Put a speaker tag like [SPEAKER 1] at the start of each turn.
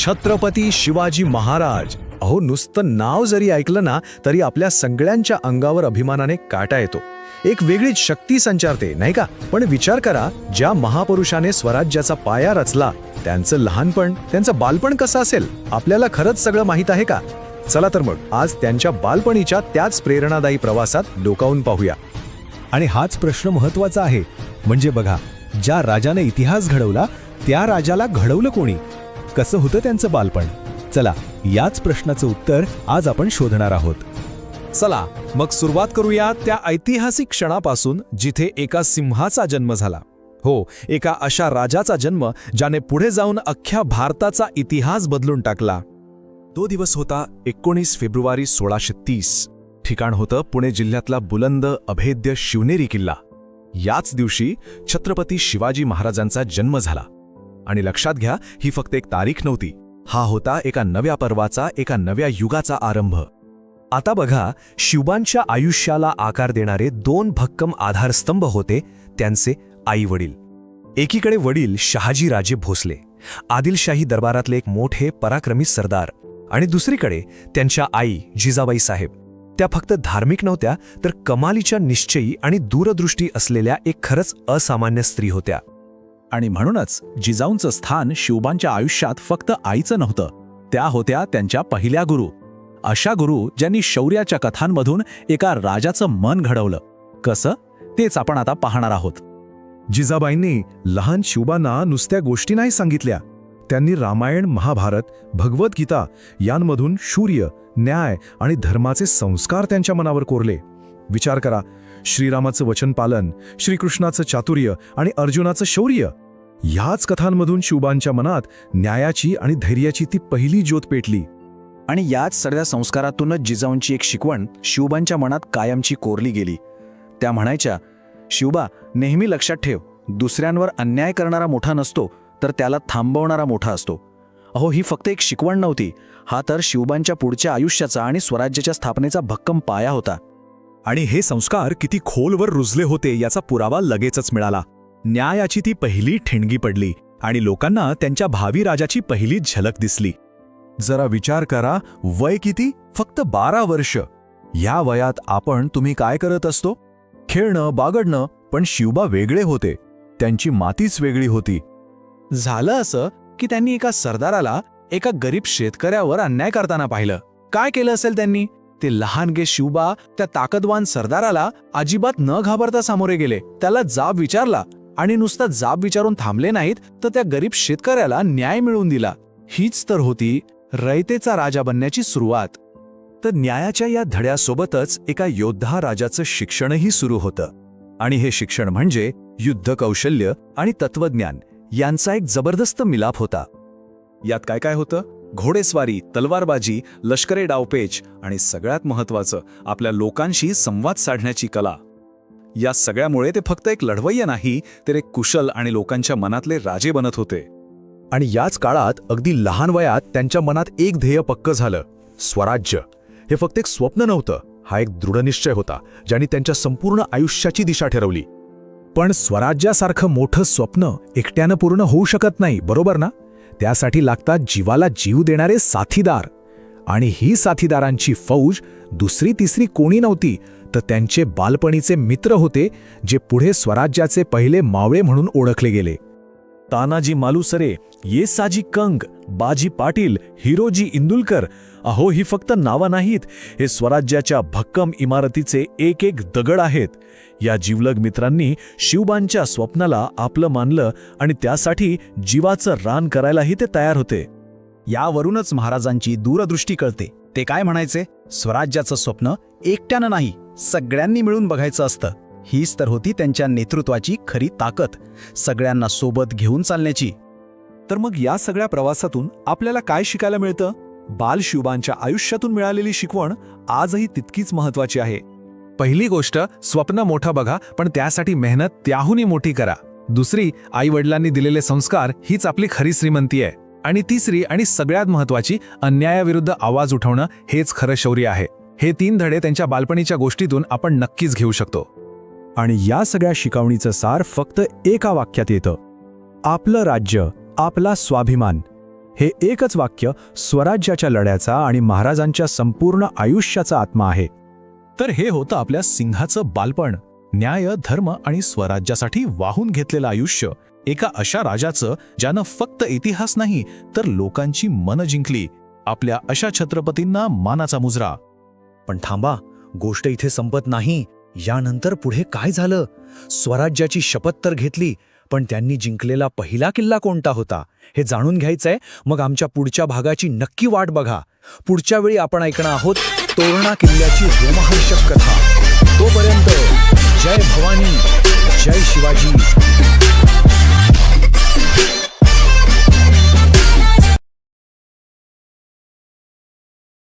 [SPEAKER 1] छत्रपती शिवाजी महाराज. अहो नुसतं नाव जरी ऐकलं ना तरी आपल्या सगळ्यांच्या अंगावर अभिमानाने काटा येतो. एक वेगळीच शक्ती संचारते नाही का? पण विचार करा ज्या महापुरुषाने स्वराज्याचा पाया रचला त्यांचं लहानपण त्यांचं बालपण कसं असेल? आपल्याला खरंच सगळं माहीत आहे का? चला तर मग आज त्यांच्या बालपणीच्या त्याच प्रेरणादायी प्रवासात डोकावून पाहूया.
[SPEAKER 2] आणि हाच प्रश्न महत्त्वाचा आहे. म्हणजे बघा ज्या राजाने इतिहास घडवला त्या राजाला घडवलं कोणी? कसं होतं त्यांचं बालपण? चला याच प्रश्नाचं उत्तर आज आपण शोधणार आहोत.
[SPEAKER 3] चला मग सुरुवात करूया त्या ऐतिहासिक क्षणापासून जिथे एका सिंहाचा जन्म झाला. हो एका अशा राजाचा जन्म ज्याने पुढे जाऊन अख्ख्या भारताचा इतिहास बदलून टाकला. तो दिवस होता एकोणीस फेब्रुवारी सोळाशे तीस. ठिकाण होतं पुणे जिल्ह्यातला बुलंद अभेद्य शिवनेरी किल्ला. याच दिवशी छत्रपती शिवाजी महाराजांचा जन्म झाला. आणि लक्षात घ्या ही फक्त एक तारीख नव्हती. हा होता एका नव्या पर्वाचा एका नव्या युगाचा आरंभ.
[SPEAKER 2] आता बघा शिवबांच्या आयुष्याला आकार देणारे दोन भक्कम आधारस्तंभ होते त्यांचे आई वडील एकीकडे वडील शहाजीराजे भोसले आदिलशाही दरबारातले एक मोठे पराक्रमी सरदार आणि दुसरीकडे त्यांच्या आई जिजाबाई साहेब. त्या फक्त धार्मिक नव्हत्या तर कमालीच्या निश्चयी आणि दूरदृष्टी असलेल्या एक खरंच असामान्य स्त्री होत्या.
[SPEAKER 3] आणि म्हणूनच जिजाऊंचं स्थान शिवबांच्या आयुष्यात फक्त आईचं नव्हतं. त्या होत्या त्यांच्या पहिल्या गुरु. अशा गुरु ज्यांनी शौर्याच्या कथांमधून एका राजाचं मन घडवलं. कसं? तेच आपण आता पाहणार आहोत.
[SPEAKER 1] जिजाबाईंनी लहान शिवबांना नुसत्या गोष्टी नाही सांगितल्या. त्यांनी रामायण महाभारत भगवद्गीता यांमधून शूर्य न्याय आणि धर्माचे संस्कार त्यांच्या मनावर कोरले. विचार करा श्रीरामाचं वचनपालन श्रीकृष्णाचं चातुर्य आणि अर्जुनाचं शौर्य. ह्याच कथांमधून शिवबांच्या मनात न्यायाची आणि धैर्याची ती पहिली ज्योत पेटली.
[SPEAKER 4] आणि याच सगळ्या संस्कारातूनच जिजाऊंची एक शिकवण शिवबांच्या मनात कायमची कोरली गेली. त्या म्हणायच्या शिवबा नेहमी लक्षात ठेव दुसऱ्यांवर अन्याय करणारा मोठा नसतो तर त्याला थांबवणारा मोठा असतो. अहो ही फक्त एक शिकवण नव्हती. हा तर शिवबांच्या पुढच्या आयुष्याचा आणि स्वराज्याच्या स्थापनेचा भक्कम पाया होता.
[SPEAKER 3] आणि हे संस्कार किती खोलवर रुजले होते याचा पुरावा लगेचच मिळाला. न्यायाची ती पहिली ठिणगी पडली आणि लोकांना त्यांच्या भावी राजाची पहिली झलक दिसली.
[SPEAKER 1] जरा विचार करा वय किती? फक्त बारा वर्ष. या वयात आपण तुम्ही काय करत असतो? खेळणं बागडणं पण शिवबा वेगळे होते. त्यांची मातीच वेगळी होती.
[SPEAKER 3] झालं असं की त्यांनी एका सरदाराला एका गरीब शेतकऱ्यावर अन्याय करताना पाहिलं. काय केलं असेल त्यांनी? ते लहानगे शिवबा त्या ताकदवान सरदाराला अजिबात न घाबरता सामोरे गेले. त्याला जाब विचारला. आणि नुसता जाब विचारून थांबले नाहीत तर त्या गरीब शेतकऱ्याला न्याय मिळवून दिला. हीच तर होती रयतेचा राजा बनण्याची सुरुवात.
[SPEAKER 2] तर न्यायाच्या या धड्यासोबतच एका योद्धा राजाचं शिक्षणही सुरू होतं. आणि हे शिक्षण म्हणजे युद्ध कौशल्य आणि तत्वज्ञान यांचा एक जबरदस्त मिलाप होता.
[SPEAKER 3] यात काय काय होतं? घोडेस्वारी तलवारबाजी लष्करे डावपेच आणि सगळ्यात महत्वाचं आपल्या लोकांशी संवाद साधण्याची कला. या सगळ्यामुळे ते फक्त एक लढवय्य नाही तर एक कुशल आणि लोकांच्या मनातले राजे बनत होते.
[SPEAKER 1] आणि याच काळात अगदी लहान वयात त्यांच्या मनात एक ध्येय पक्क झालं स्वराज्य. हे फक्त एक स्वप्न नव्हतं हा एक दृढनिश्चय होता ज्याने त्यांच्या संपूर्ण आयुष्याची दिशा ठरवली.
[SPEAKER 2] पण स्वराज्यासारखं मोठं स्वप्न एकट्यानं पूर्ण होऊ शकत नाही बरोबर ना? त्यासाठी लागतात जीवाला जीव देणारे साथीदार. आणि ही साथीदारांची फौज दुसरी तिसरी कोणी नव्हती तर त्यांचे बालपणीचे मित्र होते जे पुढे स्वराज्याचे पहिले मावळे म्हणून ओळखले गेले. तानाजी मालुसरे येसाजी कंग बाजी पाटील हिरोजी इंदुलकर अहो ही फक्त नावं नाहीत हे स्वराज्याच्या भक्कम इमारतीचे एक एक दगड आहेत. या जीवलग मित्रांनी शिवबांच्या स्वप्नाला आपलं मानलं आणि त्यासाठी जीवाचं रान करायलाही ते तयार होते.
[SPEAKER 4] यावरूनच महाराजांची दूरदृष्टी कळते. ते काय म्हणायचे? स्वराज्याचं स्वप्न एकट्यानं नाही. सगळ्यांनी मिळून बघायचं असतं. हीच तर होती त्यांच्या नेतृत्वाची खरी ताकद सगळ्यांना सोबत घेऊन चालण्याची.
[SPEAKER 3] तर मग या सगळ्या प्रवासातून आपल्याला काय शिकायला मिळतं? बाल शिवबांच्या आयुष्यातून मिळालेली शिकवण आजही तितकीच महत्वाची आहे. पहिली गोष्ट स्वप्न मोठं बघा पण त्यासाठी मेहनत त्याहूनही मोठी करा. दुसरी आई वडिलांनी दिलेले संस्कार हीच आपली खरी श्रीमंती आहे. आणि तिसरी आणि सगळ्यात महत्वाची अन्यायाविरुद्ध आवाज उठवणं हेच खरं शौर्य आहे. हे तीन धडे त्यांच्या बालपणीच्या गोष्टीतून आपण नक्कीच घेऊ शकतो.
[SPEAKER 2] आणि या सगळ्या शिकवणीचं सार फक्त एका वाक्यात येतं. आपलं राज्य आपला स्वाभिमान हे एकच वाक्य स्वराज्याच्या लढ्याचा आणि महाराजांच्या संपूर्ण आयुष्याचा आत्मा आहे.
[SPEAKER 3] तर हे होतं आपल्या सिंहाचं बालपण. न्याय धर्म आणि स्वराज्यासाठी वाहून घेतलेलं आयुष्य. एका अशा राजाचं ज्यानं फक्त इतिहास नाही तर लोकांची मनं जिंकली. आपल्या अशा छत्रपतींना मानाचा मुजरा.
[SPEAKER 4] पण थांबा गोष्ट इथे संपत नाही. यानंतर पुढे काय झालं? स्वराज्याची शपथ तर घेतली पण त्यांनी जिंकलेला पहिला किल्ला कोणता होता? हे जाणून घ्यायचंय? मग आमच्या पुढच्या भागाची नक्की वाट बघा. पुढच्या वेळी आपण ऐकणार आहोत तोरणा किल्ल्याची रोमहर्षक कथा. तोपर्यंत जय भवानी जय शिवाजी.